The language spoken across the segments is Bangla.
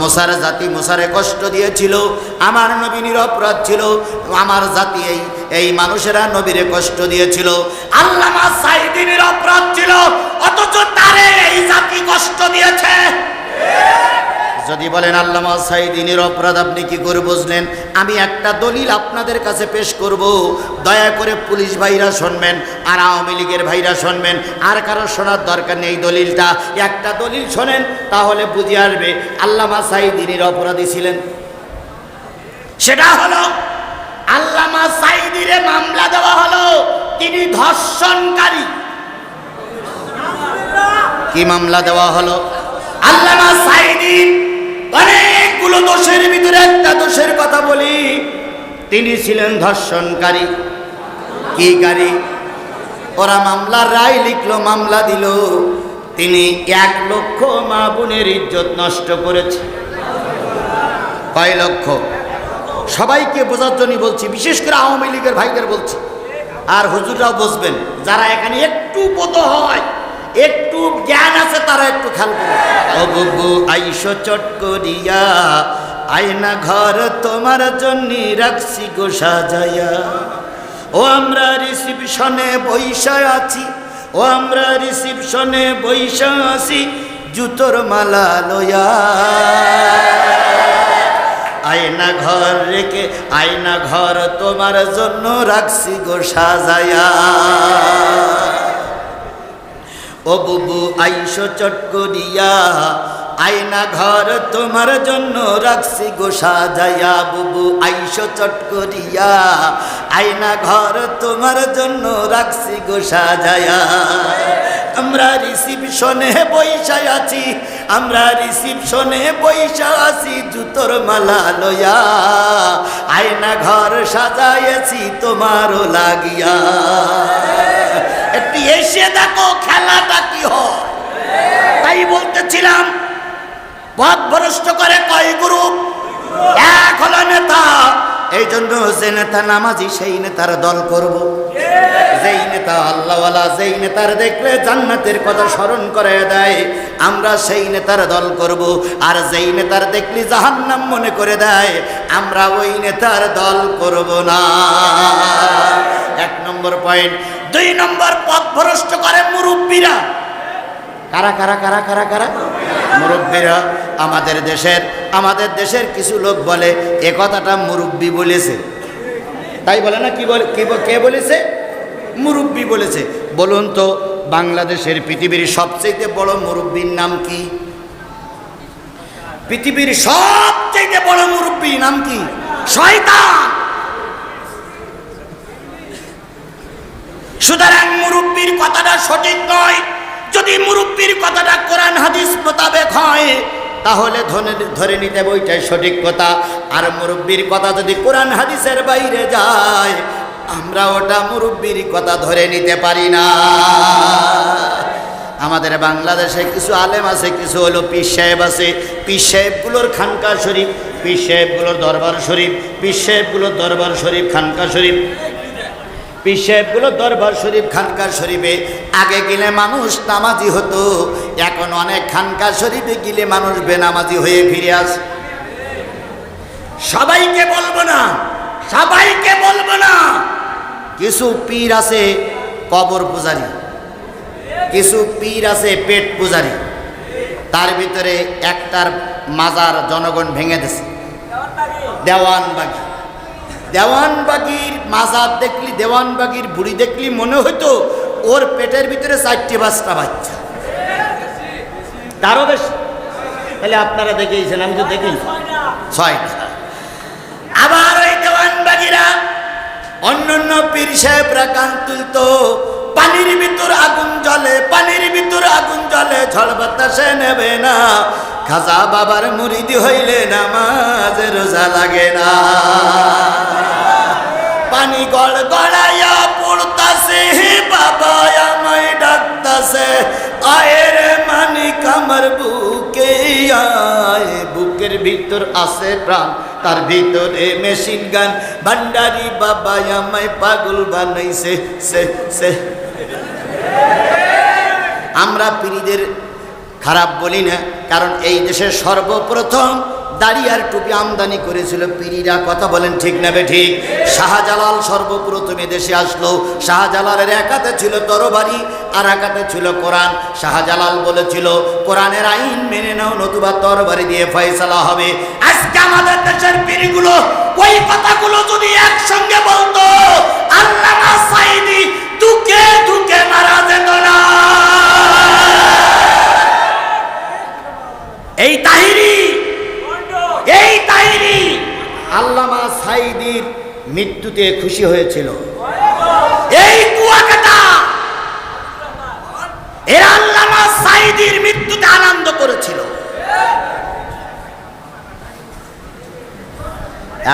মোসার জাতি মোসারে কষ্ট দিয়েছিল, আমার নবী নিরপরাধ ছিল, আমার জাতি এই এই মানুষেরা নবীরে কষ্ট দিয়েছিল। আল্লামা সাইদি নিরপরাধ ছিল, অথচ তারে এই জাতি কষ্ট দিয়েছে। যদি বলেন, আল্লামা সাইদিনের অপরাধ আপনি কি করে বুঝলেন? আমি একটা দলিল আপনাদের কাছে পেশ করব। দয়া করে পুলিশ ভাইরা শুনবেন, আর আওয়ামী লীগের ভাইরা শুনবেন। আর কারও শোনার দরকার নেই দলিলটা। একটা দলিল শোনেন, তাহলে বুঝে আসবে আল্লামা সাইদিনের অপরাধী ছিলেন। সেটা হলো, আল্লামা সাইদিরে মামলা দেওয়া হলো, তিনি ধর্ষণকারী। কি মামলা দেওয়া হলো? আল্লামা সাইদি অনেকগুলো দোষের ভিতরে একটা দোষের কথা বলি। তিনি ছিলেন ধর্ষণকারী। কি গাড়ি? ওরা মামলার রায় লিখলো, মামলা দিল। তিনি এক লক্ষ মা বোনের ইজ্জত নষ্ট করেছে। কয় লক্ষ? সবাইকে বোঝার জন্য বলছি, বিশেষ করে আওয়ামী লীগের ভাইদের বলছি। আর হুজুররাও বসবেন যারা এখানে একটু বোধ হয়, একটু জ্ঞান আছে, তারা একটু খেয়াল ও আইসো করিয়া। আয়না ঘর তোমার জন্য রাখছি গো সাজায়া ও আমরা রিসিপশনে বৈশা আছি, ও আমরা রিসিপশনে বৈশা আছি, জুতোর মালা লয়া আয়না ঘর রেখে, আয়না ঘর তোমার জন্য রাখছি গো সাজায়া ও বুবু, আইসো চট আয়না ঘর তোমার জন্য রাখছি গো সাজায়া বুবু, আইসো চট করিয়া। আয়না ঘর তোমার জন্য রাখছি গো সাজায়া আমরা রিসিপশনে বৈশা আছি, আমরা রিসিপশনে বৈশা আছি জুতোর মালা লয়া আয়না ঘর সাজাইছি তোমারও লাগিয়া। একটু এসে দেখো খেলাটা কি হয়। তাই বলতেছিলাম পথ ভ্রষ্ট করে কয় গ্রুপ? এক হলো নেতা এই জন্য যে নেতা নামাজি, সেই নেতার দল করব। যেই নেতা আল্লাহওয়ালা, যেই নেতার দেখলে জান্নাতের কথা স্মরণ করে দেয়, আমরা সেই নেতার দল করব। আর যেই নেতার দেখলি জাহান্নাম মনে করে দেয়, আমরা ওই নেতার দল করব না। এক নম্বর পয়েন্ট। দুই নম্বর পথ ভ্রষ্ট করে মুরব্বীরা। কারা কারা কারা কারা কারা? মুরব্বীরা। আমাদের দেশের আমাদের দেশের কিছু লোক বলে, এ কথাটা মুরব্বী বলেছে। তাই বলে না, কি বলে, কি বলেছে? মুরব্বী বলেছে। বলুন তো, বাংলাদেশের পৃথিবীর সবচেয়ে বড় মুরব্বীর নাম কি? পৃথিবীর সবচেয়ে বড় মুরব্বীর নাম কি? শয়তান! সুতরাং মুরব্বীর কথাটা সঠিক নয়। যদি মুরব্বীর কথাটা কোরআন হাদিস মোতাবেক হয় তাহলে ধরে নিতে বইটাই সঠিক কথা। আর মুরব্বীর কথা যদি কোরআন হাদিসের বাইরে যায়, আমরা ওটা মুরব্বীর কথা ধরে নিতে পারি না। আমাদের বাংলাদেশে কিছু আলেম আছে, কিছু হলো পীর সাহেব আছে। পীর সাহেবগুলোর খানকা শরীফ, পীর সাহেবগুলোর দরবার শরীফ, পীর সাহেবগুলোর দরবার শরীফ, খানকা শরীফ। পীর সাহেবগুলো দরবার শরীফ, খানকা শরীফে। আগে গেলে মানুষ নামাজি হতো, এখন অনেক খানকা শরীফে গেলে মানুষ বেনামাজি হয়ে ফিরে আসে। সবাইকে বলব না, সবাইকে বলব না। কিছু পীর আছে কবর পূজারী, কিছু পীর আছে পেট পূজারী। তার ভিতরে একটার মাজার জনগণ ভেঙে দিছে। দেওয়ানবাগি দেওয়ানবাগির মাজার দেখলি দেওয়ানবাগির বুড়ি দেখলি মনে হতো ওর পেটের ভিতরে চারটি পাঁচটা বাচ্চা। তারও বেশ তাহলে আপনারা দেখেইছেন আমি তো ছয়টা আবার ওই দেওয়ানবাগিরা অন্যান্য পীর সাহেবরা গান তুলতো পানির ভিতর আগুন জলে পানির ভিতর আগুন জ্বলে ঝড় বাতাসে নেবে না খাজা বাবার মুরিদি হইলে নামাজ রোজা লাগে না। আয়ের মানিক আমার বুকে আয়। বুকের ভিতর আছে প্রাণ, তার ভিতরে মেশিন গান। ভান্ডারি বাবা আমায় পাগল বানাইছে, সে সে। আমরা পীরদের খারাপ বলি না, কারণ এই দেশের সর্বপ্রথম দাড়ি আর টুপি আমদানি করেছিল পিরিরা। কথা বলেন ঠিক না বে ঠিক? শাহজালাল সর্বপ্রথম দেশে আসলো। শাহজালালের একাতে ছিল তরবারি, আর একাতে ছিল কোরআন। শাহজালাল বলেছিল, কোরআনের আইন মেনে নাও, নতুবা তরবারি দিয়ে ফয়সালা হবে। আজকে আমাদের দেশের পিরিগুলো, ওই কথাগুলো যদি একসঙ্গে বলতো, আল্লামা সাইদি দুকে দুকে মারা যেত না এই তাহিরি এই তাহিরি আল্লামা সাইদির মৃত্যুতে খুশি হয়েছিল। এই কুয়াকাটা! সাইদির মৃত্যুতে আনন্দ করেছিল।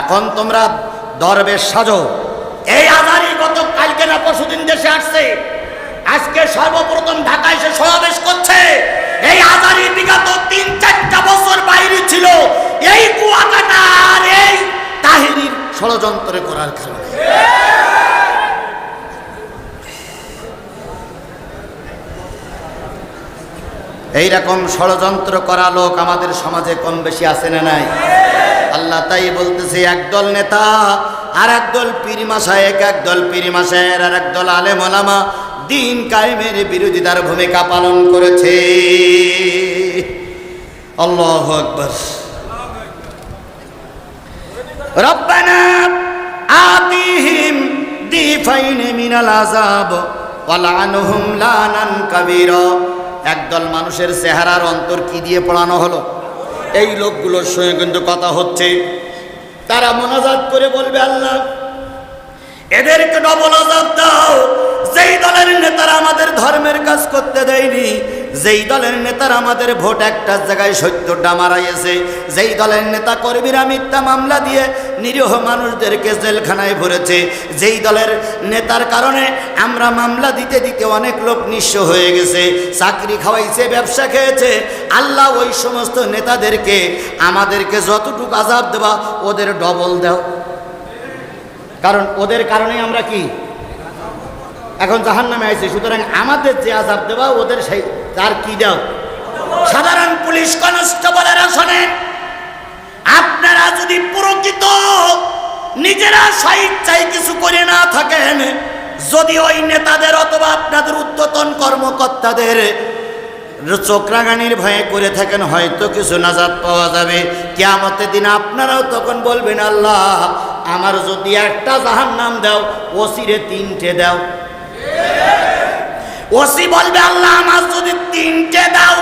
এখন তোমরা দরবেশ সাজো। এই আধারি গত কালকে না পরশুদিন দেশে আসছে। আজকে সর্বপ্রথম ঢাকা এসে সমাবেশ করছে। এই আজারি বিগত তিন চারটা বছর বাইরে ছিল। এই কুয়াকাটা আর এই তাহিরির ষড়যন্ত্র করার কারণে। এইরকম ষড়যন্ত্র করা লোক আমাদের সমাজে কম বেশি আছে না নাই? আল্লাহ তাই বলতেছে একদল নেতা আর একদল পীরিমা সাহেক একদল পীরিমা সাহের আর একদল আলেম ওলামা দিন কায়েমের বিরোধিতার ভূমিকা পালন করেছে। আল্লাহ আকবর। একদল মানুষের চেহারার অন্তর কি দিয়ে পড়ানো হলো? এই লোকগুলোর সঙ্গে কিন্তু কথা হচ্ছে। তারা মোনাজাত করে বলবে, আল্লাহ, এদেরকে ডবল আজাব দাও। যেই দলের নেতারা আমাদের ধর্মের কাজ করতে দেয়নি যেই দলের নেতারা আমাদের ভোট একটা জায়গায় সত্তরটা মারাইয়েছে যেই দলের নেতা কর্মীরা মিথ্যা মামলা দিয়ে নিরীহ মানুষদেরকে জেলখানায় ভরেছে, যেই দলের নেতার কারণে আমরা মামলা দিতে দিতে অনেক লোক নিঃস্ব হয়ে গেছে, চাকরি খাওয়াইছে, ব্যবসা খেয়েছে, আল্লাহ ওই সমস্ত নেতাদেরকে, আমাদেরকে যতটুকু আজাব দেওয়া ওদের ডবল দাও। কারণ ওদের কারণে আমরা কি? এখন জাহান নামে আইছে, সুতরাং আমাদের যে আজাব দেওয়া ওদের সেই তার কি দাও? সাধারণ পুলিশ কনস্টেবলেরা শোনেন, আপনারা যদি প্রকৃত নিজেরা স্বেচ্ছায় কিছু করে না থাকেন, যদি ওই নেতাদের অথবা আপনাদের উদ্যতন কর্মকর্তাদের চোখরাগানির ভয়ে করে থাকেন, হয়তো কিছু নাজাদ পাওয়া যাবে। কেয়ামতের দিন আপনারাও তখন বলবেন, আল্লাহ, আমার যদি একটা জাহান নাম দাও, ওসিরে তিনটে দাও। ওসি বলবে, আল্লাহ, আমার যদি তিনটে দাও,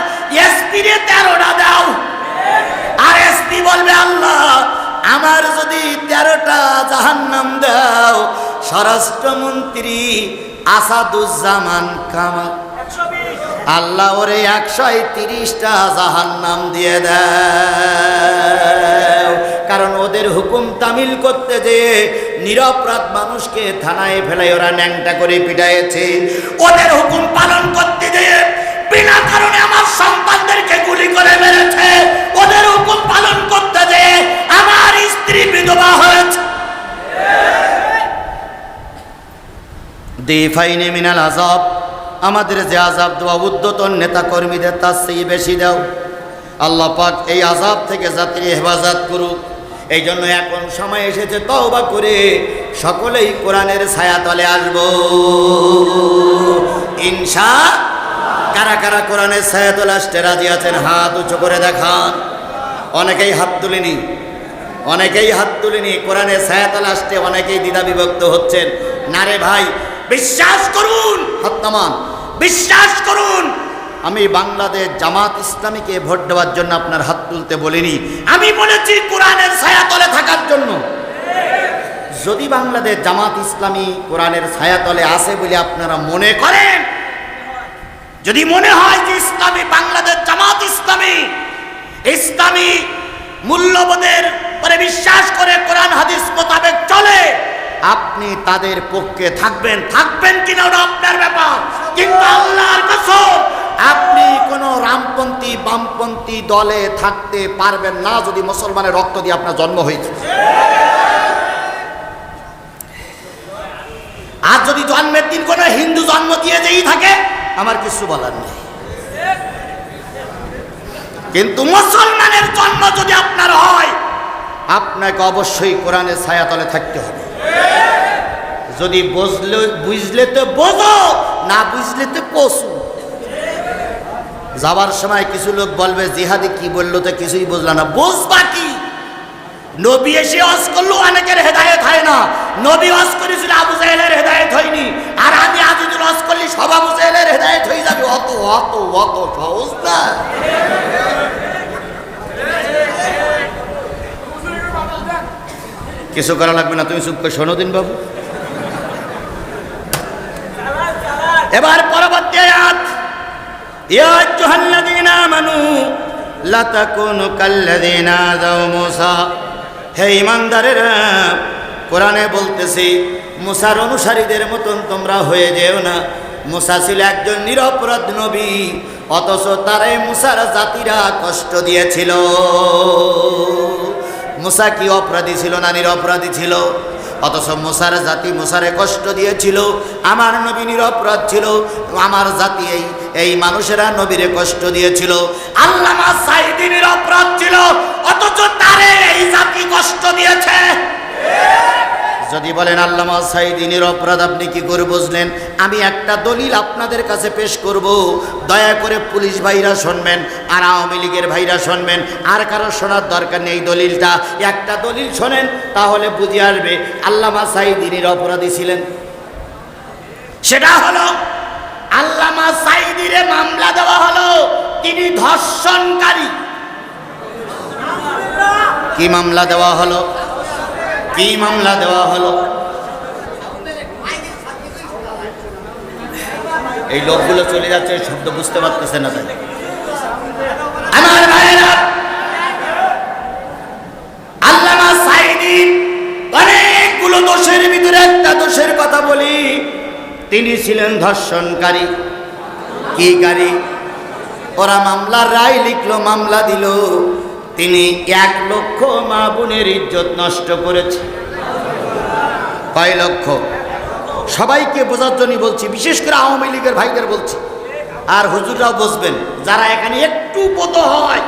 এসপি রে তেরোটা দাও। আর এসপি বলবে, আল্লাহ, আমার যদি তেরোটা জাহান নাম দাও, স্বরাষ্ট্রমন্ত্রী আসাদুজ্জামান কামাল। আল্লাহ ওরে একশো তিরিশটা জাহান নাম দিয়ে দেয় কারণ ওদের হুকুম তামিল করতে যে নিরপরাধ মানুষকে থানায় ফেলাই ওরা ন্যাংটা করে পিটাইছে। ওদের হুকুম পালন করতে যে বিনা কারণে আমার সন্তানদেরকে গুলি করে মেরেছে। ওদের হুকুম পালন করতে যে আমার স্ত্রী বিধবা হয়েছে। দিফাইনে মিনাল আজাব আমাদের যে আজাব দেওয়া উদ্যতন নেতা কর্মীদের তার সেই বেশি দাও। আল্লাহ পাক এই আজাব থেকে জাতির হেফাজত করুক। এই জন্য এখন সময় এসেছে তওবা করে সকলেই কোরআনের ছায়া তলে আসব ইনসা কারা কারা কোরআনের ছায়া তলে আসতে রাজি আছেন, হাত উঁচু করে দেখান। অনেকেই হাত তুলেনি, অনেকেই হাত তুলেনি, কোরআনের ছায়া তলে আসতে অনেকেই দ্বিধা বিভক্ত হচ্ছেন। না রে ভাই, বিশ্বাস করুন, হত্যামান। বিশ্বাস করুন। আমি বাংলাদেশ জামাত ইসলামীকে ভোট দেওয়ার জন্য আপনার হাত তুলতে বলিনি। আমি বলেছি কোরআনের ছায়াতলে থাকার জন্য। যদি বাংলাদেশ জামাত ইসলামী কোরআনের ছায়াতলে আসে বলে আপনারা মনে করেন যদি মনে হয় যে ইসলামী বাংলাদেশ জামাত ইসলামী ইসলামী মূল্যবোধের পরে বিশ্বাস করে কোরআন হাদিস মোতাবেক চলে আপনি তাদের পক্ষে থাকবেন। থাকবেন কিনা ওটা আপনার ব্যাপার। কিন্তু আল্লাহর কসম, আপনি কোন রামপন্থী, বামপন্থী দলে থাকতে পারবেন না যদি মুসলমানের রক্ত দিয়ে আপনার জন্ম হয়েছে আর যদি জন্মের দিন কোনো হিন্দু জন্ম দিয়ে যেই থাকে, আমার কিছু বলার নেই। কিন্তু মুসলমানের জন্ম যদি আপনার হয়, আপনাকে অবশ্যই কোরআনের ছায়াতলে থাকতে হবে। যদি বুঝলে বুঝলে তো বোঝো, না বুঝলে তো কসু। যাবার সময় কিছু লোক বলবে, জিহাদি কি বলল তো কিছুই বুঝলো না। বুঝবা কি? নবী এসে অস করল, অনেকের হেদায়েত হয় না। নবী অস করেছিল, আবু জাহেলের হেদায়েত হয়নি। আর আমি আজিদুল অস করলি সব আবু জাহেলের হেদায়েত হয়ে যাবে। অত অত অত সহজ না। কিছু করা লাগবে না, তুমি চুপ করে শোনো দিন বাবু এবার পরবর্তী আয়াত। ইয়া আইয়ুহাল্লাযীনা আমানু, লা তাকুনু কাল্লাযীনা যাও মূসা। হে ঈমানদারেরা, কোরআনে বলতেছি, মুসার অনুসারীদের মতন তোমরা হয়ে যেও না। মুসা ছিল একজন নিরপরাধ নবী, অথচ তারে মুসার জাতিরা কষ্ট দিয়েছিল। মুসা কি অপরাধী ছিল না নিরপরাধী ছিল? অথচ মুসার জাতি মুসারে কষ্ট দিয়েছিল, আমার নবী নিরপরাধ ছিল, আমার জাতি এই এই মানুষেরা নবীরে কষ্ট দিয়েছিল। আল্লামা সাইদি নিরপরাধ ছিল, অথচ তারে এই জাতি কষ্ট দিয়েছে। যদি বলেন, আল্লামা সাইদিনের অপরাধ আপনি কি করে বুঝলেন? আমি একটা দলিল আপনাদের কাছে পেশ করব। দয়া করে পুলিশ ভাইরা শুনবেন, আর আওয়ামী লীগের ভাইরা শুনবেন। আর কারও শোনার দরকার নেই দলিলটা। একটা দলিল শোনেন, তাহলে বুঝে আসবে আল্লামা সাইদিনের অপরাধী ছিলেন। সেটা হলো, আল্লামা সাইদিরে মামলা দেওয়া হলো, তিনি ধর্ষণকারী। কি মামলা দেওয়া হলো? কি মামলা দেওয়া হলো? এই লোকগুলো চলে যাচ্ছে শব্দ বুঝতে পারতেছে না তাই। অনেকগুলো দোষের ভিতরে একটা দোষের কথা বলি। তিনি ছিলেন ধর্ষণকারী। কি গাড়ি? ওরা মামলার রায় লিখলো, মামলা দিল। তিনি এক লক্ষ মা বোনের ইজ্জত নষ্ট করেছে। কয় লক্ষ? সবাইকে বোঝার জন্য বলছি, বিশেষ করে আওয়ামী লীগের ভাইদের বলছি। আর হুজুররাও বসবেন যারা এখানে একটু বোধ হয়,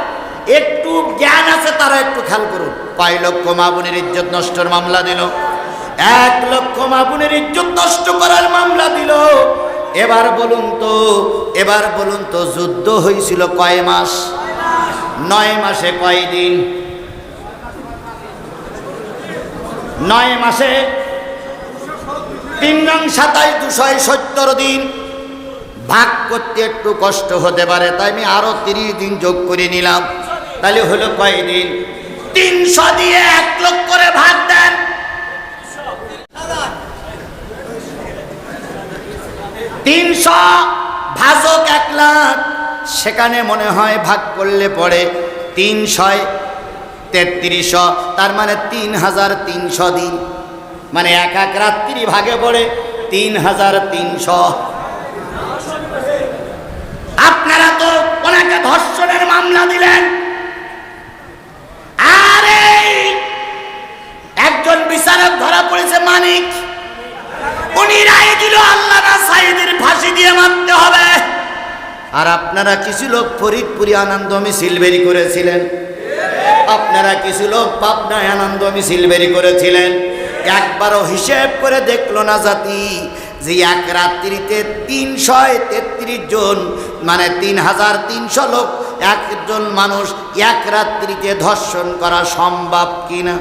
একটু জ্ঞান আছে, তারা একটু খেয়াল করুন। কয় লক্ষ মা বোনের ইজ্জত নষ্টর মামলা দিল। এক লক্ষ মা বোনের ইজ্জত নষ্ট করার মামলা দিল। এবার বলুন তো, এবার বলুন তো, যুদ্ধ হয়েছিল কয় মাস? নয় মাসে কয় দিন? নয় মাসে তিন নং সাতাইশ দুশয় সত্তর দিন। ভাগ করতে একটু কষ্ট হতে পারে, তাই আমি আরও তিরিশ দিন যোগ করে নিলাম। তাহলে হলো কয় দিন? তিনশো দিয়ে এক লক্ষ করে ভাগ দেন। তিনশো ভাজক এক লাখ। সেখানে মনে হয় ভাগ করলে পড়ে তিনশয় তেত্রিশশো, তার মানে তিন হাজার তিনশো দিন। মানে এক এক রাত্রি ভাগে পড়ে তিন হাজার তিনশো। আপনারা তো ওনাকে ধর্ষণের মামলা দিলেন। আরে একজন বিচারক ধরা পড়েছে মানিক। উনি রায় দিল, আল্লাহ সাইদের ফাঁসি দিয়ে মারতে হবে। আর আপনারা কিছু লোক ফরিদপুরি আনন্দ মিছিল বেরি করেছিলেন। আপনারা কিছু লোক পাবনায় আনন্দ মিছিল বেরি করেছিলেন। একবারও হিসেব করে দেখল না জাতি যে এক রাত্রিতে তিনশো তেত্রিশ জন মানে তিন হাজার তিনশো লোক, একজন মানুষ এক রাত্রিতে ধর্ষণ করা সম্ভব কিনা?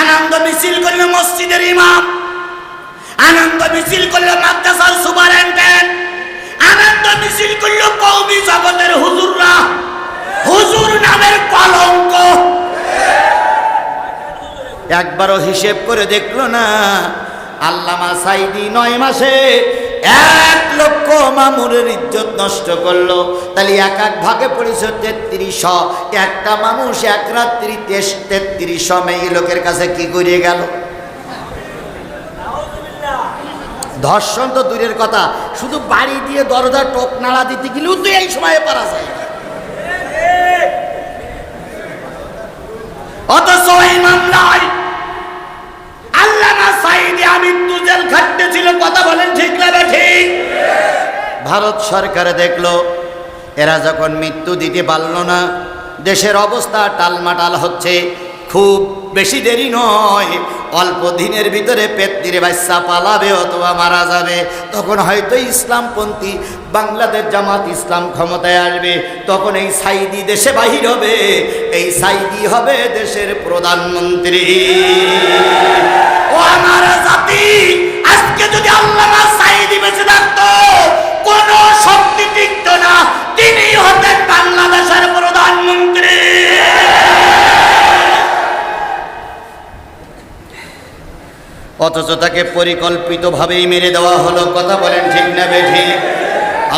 আনন্দ মিছিল করল মসজিদের ইমাম আনন্দ মিছিল করল মাদ্রাসার সুপারেন্টেন্ট আনন্দ মিছিল করল কৌমি জগতের হুজুররা। হুজুর নামের কলঙ্ক। একবারও হিসেব করে দেখল না, আল্লামা সাইদি নয় মাসে এক লক্ষ মামুরের ইজ্জত নষ্ট করল। তাহলে এক এক ভাগে পড়েছে তেত্রিশ একটা মানুষ এক রাত্রি তেত্রিশ মেয়ে লোকের কাছে কি করে গেল? ধর্ষণ তো দূরের কথা। শুধু বাড়ি দিয়ে দরজা টোপ নাড়া দিতে গেলেও তো এই সময়ে পারা যায়। অথচ এই মামলায় আল্লামা সাইদি আমৃত্যু খাটতে ছিল, কথা বলেন ঠিক না ঠিক? ভারত সরকার দেখল, এরা যখন মৃত্যু দিতে পারল না, দেশের অবস্থা টালমাটাল হচ্ছে। খুব বেশি দেরি নয়। অল্প দিনের ভিতরে পেত্নির বাচ্চা পালাবে, অথবা মারা যাবে। তখন হয়তো ইসলামপন্থী বাংলাদেশ জামাত ইসলাম ক্ষমতায় আসবে। তখন এই সাইদি দেশে বাহির হবে। এই সাইদি হবে দেশের প্রধানমন্ত্রী। অথচ তাকে পরিকল্পিতভাবেই মেরে দেওয়া হলো। কথা বলেন ঠিক না বেঠি?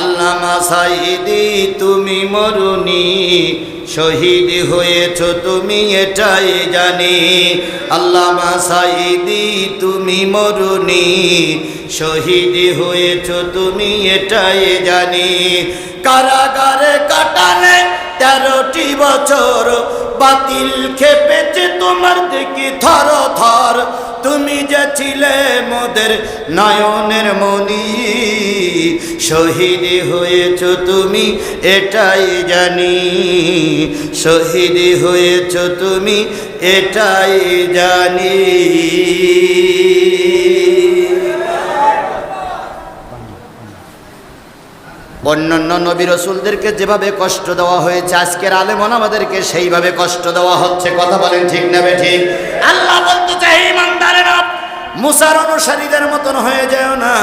আল্লামা সাইদি তুমি মরুনি, শহীদ হয়েছ, তুমি এটাই জানি। আল্লামা সাইদি তুমি মরুনি, শহীদ হয়েছ, তুমি এটাই জানি। কারাগারে কাটালে তেরোটি বছর, বাতিল খেপেছে তোমার দেখি থর থর তুমি যে ছিলে মোদের নয়নের মনি শহীদ হয়েছ তুমি এটাই জানি। শহীদ হয়েছ তুমি এটাই জানি। অন্যান্য নবী রসুলদেরকে যেভাবে কষ্ট দেওয়া হয়েছে, আজকের আলেমন আমাদেরকে সেইভাবে কষ্ট দেওয়া হচ্ছে। কথা বলেন ঠিক নেবে ঠিক? আল্লাহ বলতে চাই ইমানদারেরা মুসার অনুসারীদের মতন হয়ে যায় না।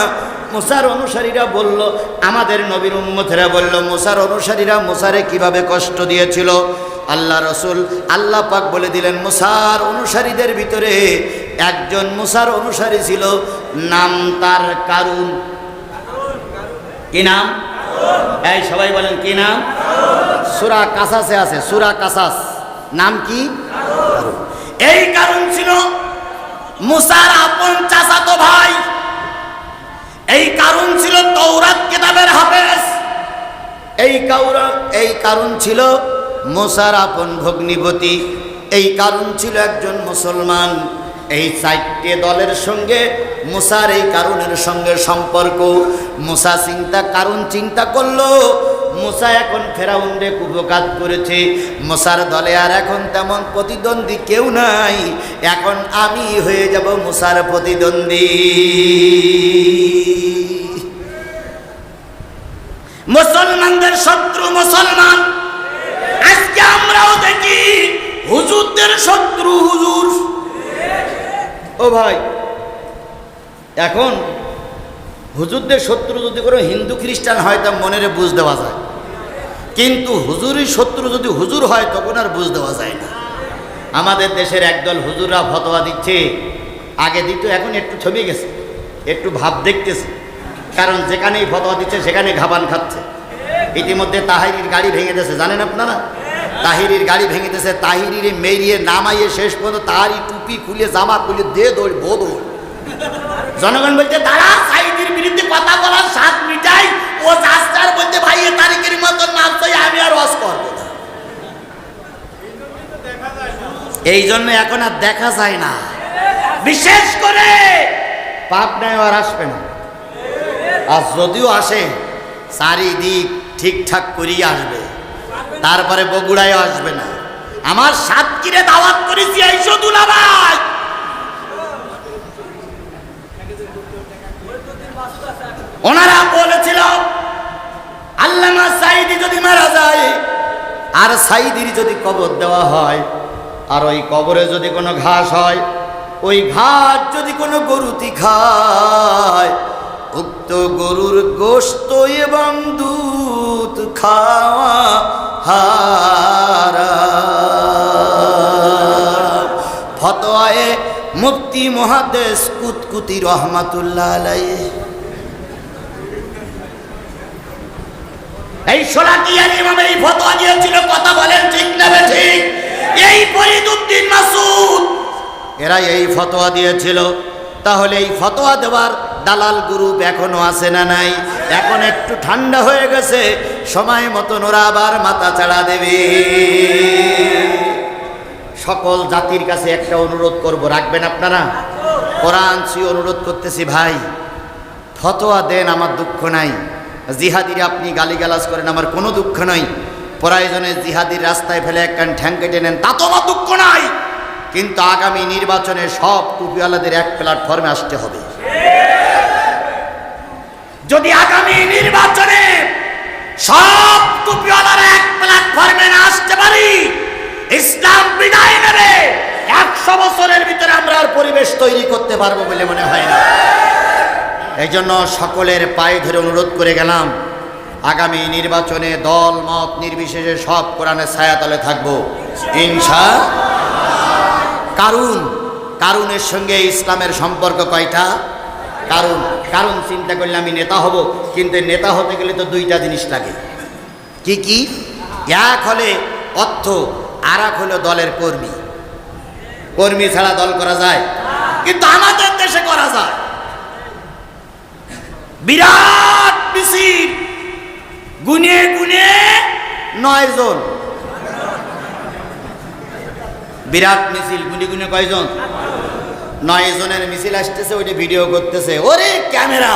মুসার অনুসারীরা বলল, আমাদের নবীর উম্মতেরা বলল, মুসার অনুসারীরা মুসারে কীভাবে কষ্ট দিয়েছিল? আল্লাহ রসুল, আল্লাহ পাক বলে দিলেন, মুসার অনুসারীদের ভিতরে একজন মুসার অনুসারী ছিল, নাম তার কারুন। কি নাম? এই সবাই বলেন, কি নাম? সুরা কাসাসে আছে, সুরা কাসাস। নাম কি? এই কারণ ছিল মুসার আপন চাচাতো ভাই। এই কারণ ছিল তৌরাত কিতাবের হাফেজ। এই কাউরা, এই কারণ ছিল মুসার আপন ভগ্নিপতি। এই কারণ ছিল একজন মুসলমান। এই চারটে দলের সঙ্গে মুসার এই কারণের সঙ্গে সম্পর্ক। মুসা চিন্তা, কারণ চিন্তা করল মুসা এখন ফেরাউন্ডে কুপকাত করেছে। মুসার দলে আর এখন তেমন প্রতিদ্বন্দ্বী কেউ নাই। এখন আমি হয়ে যাব মুসার প্রতিদ্বন্দ্বী। মুসলমানদের শত্রু মুসলমান। আজকে আমরাও দেখি হুজুরদের শত্রু হুজুর। ও ভাই, এখন হুজুরদের শত্রু যদি কোনো হিন্দু খ্রিস্টান হয় তা মনের বুঝ দেওয়া যায়। কিন্তু হুজুরই শত্রু যদি হুজুর হয়, তখন আর বুঝ দেওয়া যায় না। আমাদের দেশের একদল হুজুররা ফতোয়া দিচ্ছে। আগে দিত, এখন একটু ছবি গেছে, একটু ভাব দেখতেছে। কারণ যেখানেই ফতোয়া দিচ্ছে সেখানে ঘাবান খাচ্ছে। ইতিমধ্যে তাহিরির গাড়ি ভেঙে দিয়েছে, জানেন আপনারা? তাহিরির গাড়ি ভেঙে দিয়েছে, তাহিরির মেরিয়ে নামাইয়ে শেষ পর্যন্ত তাহারি টুপি খুলে, জামা খুলে দে দৌড় বো দৌড়। জনগণ বলছে দাঁড়া সাইদির বিরুদ্ধে কথা বলার সাত মিটাই। ও রাস্তার মধ্যে ভাইয়ের তারিখের মতন মাপছই আমি আর রস করব না। এই জন্য এখন আর দেখা যায় না। বিশেষ করে পাপ নেয় আর আসবে না। আর যদিও আসে, চারিদিক ঠিকঠাক করিয়ে আসবে। তারপরে বগুড়ায় আসবে না। আমার সাতকিরে দাওয়াত করেছি এই সদুলাবাই ওনারা বলেছিল, আল্লামা সাইদি যদি মারা যায়, আর সাইদির যদি কবর দেওয়া হয়, আর ওই কবরে যদি কোনো ঘাস হয়, ওই ঘাস যদি কোনো গরুতি খায়, উক্ত গরুর গোস্ত এবং দুধ খাওয়া হারা ফতোয়ায়ে মুফতি মহাদেশ কুতকুতি রহমাতুল্লাহ আলাইহি। এই সোলাকিয়ার ইমাম এই ফতোয়া দিয়েছিল, কথা বলেন ঠিক না ঠিক? এই ফরিদুদ্দিন মাসুদ। এরা এই ফতোয়া দিয়েছিল। তাহলে এই ফতোয়া দেওয়ার দালাল গ্রুপ এখনও আছে না নাই? এখন একটু ঠান্ডা হয়ে গেছে, সময় মতন ওরা আবার মাথা চাড়া দেবে। সকল জাতির কাছে একটা অনুরোধ করব, রাখবেন আপনারা? কোরআন অনুরোধ করতেছি, ভাই, ফতোয়া দেন, আমার দুঃখ নাই। জিহাদিরে আপনি গালিগালাজ করেন, আমার কোনো দুঃখ নাই। প্রয়োজনে জিহাদির রাস্তায় ফেলে একখান ঠ্যাং কেটে নেন তা তো আমার দুঃখ নাই। কিন্তু আগামী নির্বাচনে সব টুপিওয়ালাদের এক প্ল্যাটফর্মে আসতে হবে। যদি আগামী নির্বাচনে সব টুপিওয়ালারা এক প্ল্যাটফর্মে না আসতে পারি, ইসলাম বিদায় নেবে। একশো বছরের ভিতরে আমরা আর পরিবেশ তৈরি করতে পারব বলে মনে হয় না। এই জন্য সকলের পায়ে ধরে অনুরোধ করে গেলাম, আগামী নির্বাচনে দল, মত নির্বিশেষে সব কোরআনের ছায়াতলে থাকব। ইনশা কারুন, কারুনের সঙ্গে ইসলামের সম্পর্ক কয়টা? কারণ কারণ চিন্তা করলে আমি নেতা হব, কিন্তু নেতা হতে গেলে তো দুইটা জিনিস লাগে। কি কি? এক হলে অর্থ, আর এক হলো দলের কর্মী। কর্মী ছাড়া দল করা যায়? কিন্তু আমাদের দেশে করা যায়। বিরাট মিছিল গুনে গুনে নয় জন। বিরাট মিছিল, গুনে গুনে কয়জন? নয় জনের মিছিল আসতেছে, ওইটা ভিডিও করতেছে। ওরে ক্যামেরা!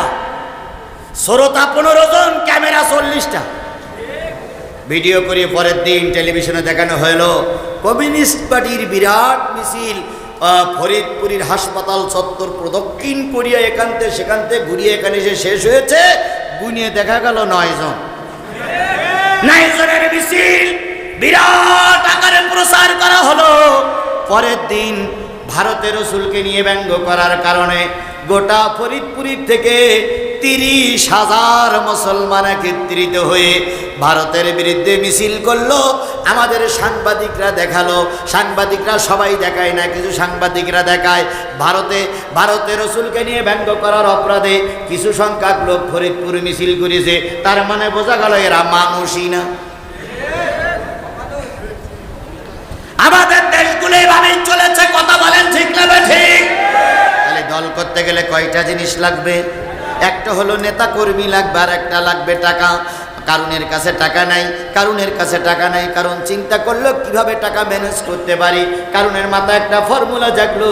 শ্রোতা পনেরো জন, ক্যামেরা চল্লিশটা। ভিডিও করে পরের দিন টেলিভিশনে দেখানো হলো, কমিউনিস্ট পার্টির বিরাট মিছিল। ফরিদপুরীর হাসপাতাল চত্বর প্রদক্ষিণ করিয়া এখানতে সেখানতে ঘুরিয়ে এখানে এসে শেষ হয়েছে। গুনিয়ে দেখা গেল নয় জন নয় জনের মিছিল বিরাট আকারে প্রচার করা হলো। পরের দিন ভারতের রসুলকে নিয়ে ব্যঙ্গ করার কারণে গোটা ফরিদপুরীর থেকে তিরিশ হাজার মুসলমান একত্রিত হয়ে ভারতের বিরুদ্ধে মিছিল করল। আমাদের সাংবাদিকরা দেখাল। সাংবাদিকরা সবাই দেখায় না, কিছু সাংবাদিকরা দেখায়। ভারতে, ভারতের রসুলকে নিয়ে ব্যঙ্গ করার অপরাধে কিছু সংখ্যক লোক ফরিদপুর মিছিল করেছে। তার মানে বোঝা গেল এরা মানুষই না। আমাদের দেশগুলো এভাবেই চলেছে, কথা বলেন ঠিক না ঠিক? তাহলে দল করতে গেলে কয়টা জিনিস লাগবে? একটা হলো নেতা কর্মী লাগবে আর একটা লাগবে টাকা। কারুনের কাছে টাকা নাই, কারুনের কাছে টাকা নাই, কারণ চিন্তা করল কীভাবে টাকা ম্যানেজ করতে পারি। কারুনের মাথায় একটা ফর্মুলা জাগলো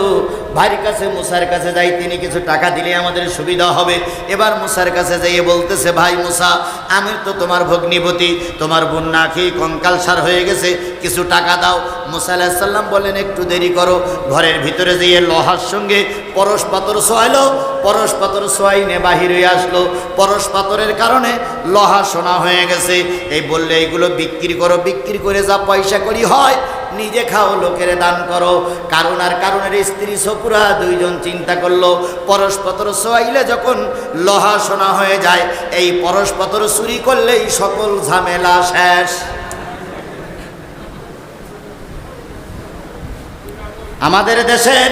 ভাইয়ের কাছে, মুসার কাছে যাই, তিনি কিছু টাকা দিলে আমাদের সুবিধা হবে। এবার মুসার কাছে যাইয়ে বলতেছে, ভাই মুসা আমি তো তোমার ভগ্নিপতি, তোমার বোন না খেয়ে কঙ্কাল সার হয়ে গেছে, কিছু টাকা দাও। মুসা আলাহিসাল্লাম বললেন, একটু দেরি করো, ঘরের ভিতরে যেয়ে লোহার সঙ্গে পরশ পাথর সোয়াইলো, পরশ পাথর সোয়াইনে বাহির হয়ে আসলো। পরশ পাথরের কারণে লোহা সোনা হয়ে গেছে। এই বললে এইগুলো বিক্রি করো, বিক্রি করে যা পয়সা করি হয় নিজে খাও, লোকের দান করো। কারণ আর কারণের স্ত্রী সপুরা দুইজন চিন্তা করল, পরশপত্র সোয়াইলে যখন লোহা সোনা হয়ে যায়, এই পরশপত্র চুরি করলেই সকল ঝামেলা শেষ। আমাদের দেশের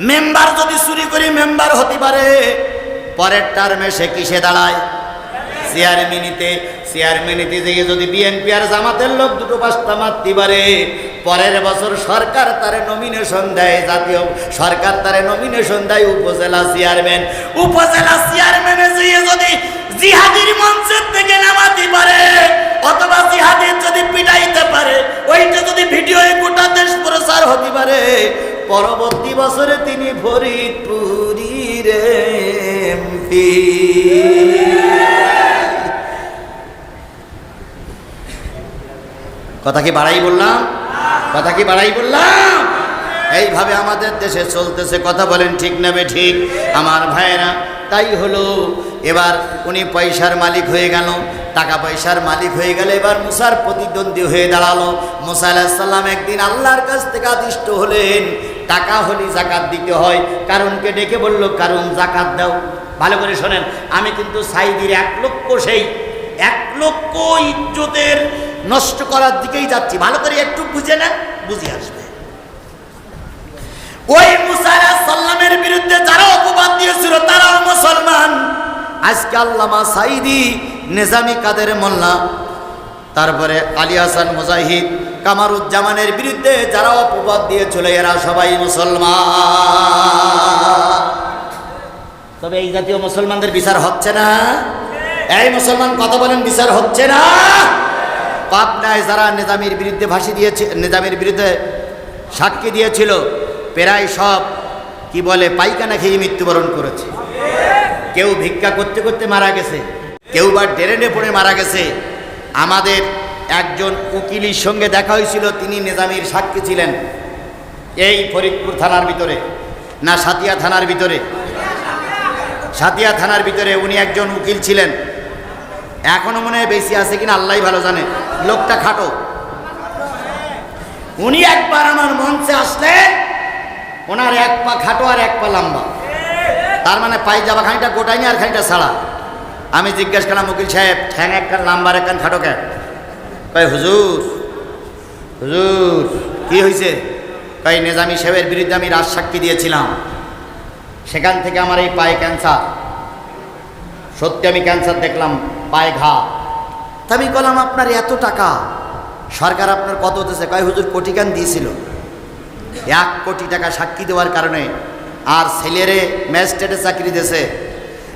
মেম্বার যদি চুরি করি, মেম্বার হতে পারে। পরের টার্মে সে কিসে দাঁড়ায়? চেয়ারম্যানিতে চেয়ারম্যানিতে যেয়ে যদি বিএনপি আর জামাতের লোক দুটো পাঁচটা মারতে পারে পরের বছর সরকার তারে নমিনেশন দেয়, জাতীয় সরকার তারে নমিনেশন দেয় উপজেলা চেয়ারম্যান। উপজেলা চেয়ারম্যানে যেয়ে যদি জিহাদির মঞ্চের থেকে নামাতে পারে, অথবা জিহাদির যদি পিটাইতে পারে, ওইটা যদি ভিডিও গোটা দেশ প্রচার হতে পারে, পরবর্তী বছরে তিনি ফরিদপুরীর এমপি। কথা কি বাড়াই বললাম? কথা কি বাড়াই বললাম? এইভাবে আমাদের দেশে চলতেছে, কথা বলেন ঠিক নেবে ঠিক? আমার ভাইয়েরা, তাই হলো। এবার উনি পয়সার মালিক হয়ে গেল, টাকা পয়সার মালিক হয়ে গেলে, এবার মুসার প্রতিদ্বন্দ্বী হয়ে দাঁড়াল। মুসা আলাহিসাল্লাম একদিন আল্লাহর কাছ থেকে আদিষ্ট হলেন। টাকা হলে জাকাত দিতে হয়। কারণকে ডেকে বলল কারণ জাকাত দাও। ভালো করে শোনেন, আমি কিন্তু সাইদির এক লক্ষ সেই এক লক্ষ ইজ্জতের নষ্ট করার দিকেই যাচ্ছি। ভালো করে একটু বুঝে নেন, বুঝে আসবে। ওই মুসারা সাল্লামের বিরুদ্ধে যারা অপবাদ দিয়েছিল, তারাও মুসলমান। আজকে আল্লামা সাইদি নেজামি কাদের মোল্লা, তারপরে আলী হাসান মুজাহিদ, কামারুজ্জামানের বিরুদ্ধে যারা অপবাদ দিয়েছিল এরা সবাই মুসলমান। তবে এই জাতীয় মুসলমানদের বিচার হচ্ছে না। এই মুসলমান কথা বলেন, বিচার হচ্ছে না। পাবনায় যারা নিজামের বিরুদ্ধে ভাসি দিয়েছে, নিজামের বিরুদ্ধে সাক্ষী দিয়েছিল, প্রায় সব, কি বলে, পাইখানা খেয়ে মৃত্যুবরণ করেছে। কেউ ভিক্ষা করতে করতে মারা গেছে, কেউ বা ড্রেনে পড়ে মারা গেছে। আমাদের একজন উকিলের সঙ্গে দেখা হয়েছিল, তিনি নিজামির সাক্ষী ছিলেন। এই ফরিদপুর থানার ভিতরে, না সাতিয়া থানার ভিতরে। সাতিয়া থানার ভিতরে উনি একজন উকিল ছিলেন। এখনও মনে হয় বেশি আছে কিনা আল্লাহ ভালো জানে। লোকটা খাটো। উনি একবার আমার মঞ্চে আসলে ওনার এক পা খাটো আর এক পা লম্বা। তার মানে পায়জামা খানিটা গোটাইনি আর খানিটা ছাড়া। আমি জিজ্ঞেস করলাম, উকিল সাহেব, ঠ্যাং একখান লাম্বার একখান খাটো কেন? কয়, হুজুর হুজুর, কি হয়েছে কয়, নেজামি সাহেবের বিরুদ্ধে আমি রাজ সাক্ষী দিয়েছিলাম। সেখান থেকে আমার এই পায়ে ক্যান্সার। সত্যি আমি ক্যান্সার দেখলাম। পায়ে ঘা তা আমি বললাম আপনার এত টাকা? সরকার আপনার কত দিয়েছে কয়, হুজুর, কোটি গান দিয়েছিল? এক কোটি টাকা সাক্ষী দেওয়ার কারণে আর ছেলেরে ম্যাজিস্ট্রেটে চাকরি দিয়েছে।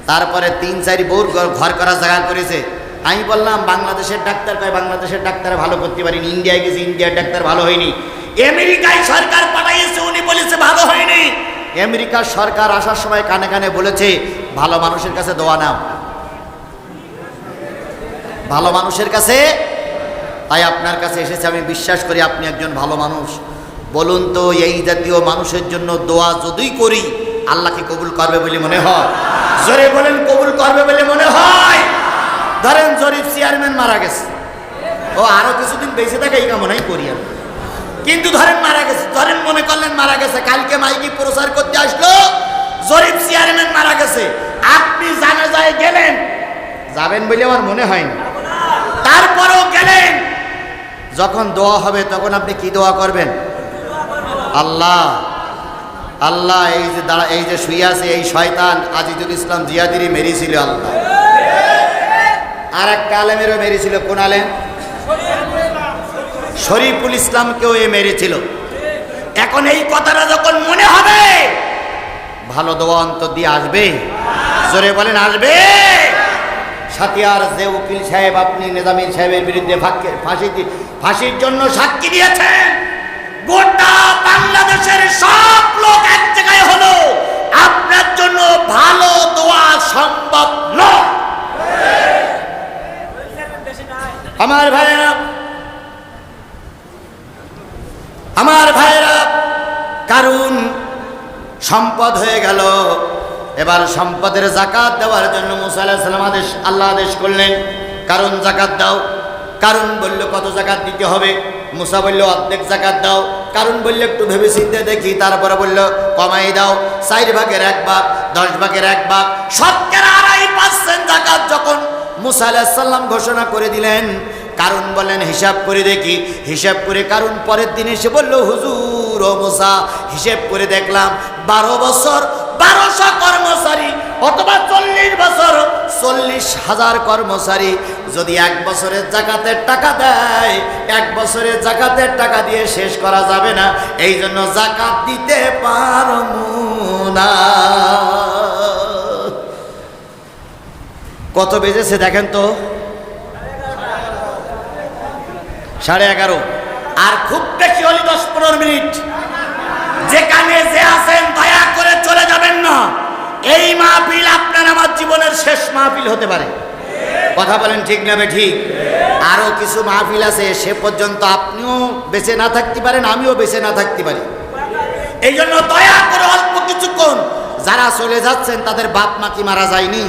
তারপরে তিন, চারি বউর ঘর- করার জায়গা করেছে। আমি বললাম, বাংলাদেশের ডাক্তার, কয়, বাংলাদেশের ডাক্তার ভালো করতে পারিনি ইন্ডিয়ায় গেছে, ইন্ডিয়ার ডাক্তার ভালো হয়নি। আমেরিকায় সরকার পাঠাইছে উনি বলেছে ভালো হয়নি। আমেরিকার সরকার আসার সময় কানে কানে বলেছে, ভালো মানুষের কাছে দোয়া নাও। ভালো মানুষের কাছে? তাই আপনার কাছে এসেছে, আমি বিশ্বাস করি আপনি একজন ভালো মানুষ। বলুন তো, এই জাতীয় মানুষের জন্য দোয়া যদিই করি আল্লাহকে কবুল করবে বলে মনে হয়? জোরে বলেন, কবুল করবে বলে মনে হয়? ধরেন জরিফ চেয়ারম্যান মারা গেছে। ও, আরও কিছুদিন বেঁচে থাকে, এই কামনাই করি আমি। কিন্তু ধরেন মারা গেছে, ধরেন মনে করলেন মারা গেছে, কালকে মাইকি প্রচার করতে আসলো জরিফ চেয়ারম্যান মারা গেছে। আপনি জানা যায় গেলেন। যাবেন বলে আমার মনে হয়নি। তারপরেও গেলেন। যখন দোয়া হবে, তখন আপনি কি দোয়া করবেন? আল্লাহ আল্লাহ, এই যে দাঁড়া, এই যে শুয়ে আছে এই শয়তান আজিজুল ইসলাম জিয়াদিরি মেরেছিল আল্লাহ। আর একটা আলেমেরও মেরেছিল, কোন আলেম? শরীফুল ইসলামকেও এ মেরেছিল। এখন এই কথাটা যখন মনে হবে, ভালো দোয়া অন্তর দিয়ে আসবে। জোরে বলেন, আসবে। সাথিয়ার যে উকিল সাহেব, আপনি নেজামির সাহেবের বিরুদ্ধে ফাঁসি ফাঁসির জন্য সাক্ষী দিয়েছেন। গোটা বাংলাদেশের সব লোক এক জায়গায় হলো। আপনার জন্য ভালো দোয়া সম্ভব নয়। আমার ভাইয়েরা আমার ভাইয়েরা কারণ সম্পদ হয়ে গেল। এবার সম্পদের জাকাত দেওয়ার জন্য মুসা আদেশ, আল্লাহ আদেশ করলেন, কারণ জাকাত দাও, কারণ বলল কত জাকাত দিতে হবে, মুসা বলল অর্ধেক জাকাত দাও, কারণ বললে একটু ভেবে চিনতে দেখি, তারপরে বলল কমাই দাও, চার ভাগের এক ভাগ, দশ ভাগের এক ভাগ, শতকরা আড়াই পার্সেন্ট জাকাত যখন মুসা আলাহিসাল্লাম ঘোষণা করে দিলেন, কারণ বলেন হিসাব করে দেখি, হিসাব করে কারণ পরের দিন এসে বলল, হুজুর ও মুসা, হিসেব করে দেখলাম, বারো বছর বারোশো কর্মচারী অথবা চল্লিশ বছর, চল্লিশ হাজার কর্মচারী যদি এক বছরের জাকাতের টাকা দেয়, এক বছরের জাকাতের টাকা দিয়ে শেষ করা যাবে না, এই জন্য জাকাত দিতে পারব না। কত বেজেছে দেখেন তো? সাড়ে এগারো। আর খুব বেশি হলে দশ পনেরো মিনিট। যেখানে যে আছেন, দয়া চলে যাবেন না। এই মাহফিল আপনার আমার জীবনের শেষ মাহফিল হতে পারে। কথা বলেন ঠিক না ঠিক? আরও কিছু মাহফিল আছে, সে পর্যন্ত আপনিও বেঁচে না থাকতে পারেন, আমিও বেঁচে না থাকতে পারি। এই জন্য দয়া করে অল্প কিছুক্ষণ যারা চলে যাচ্ছেন, তাদের বাপ মা কি মারা যায়নি?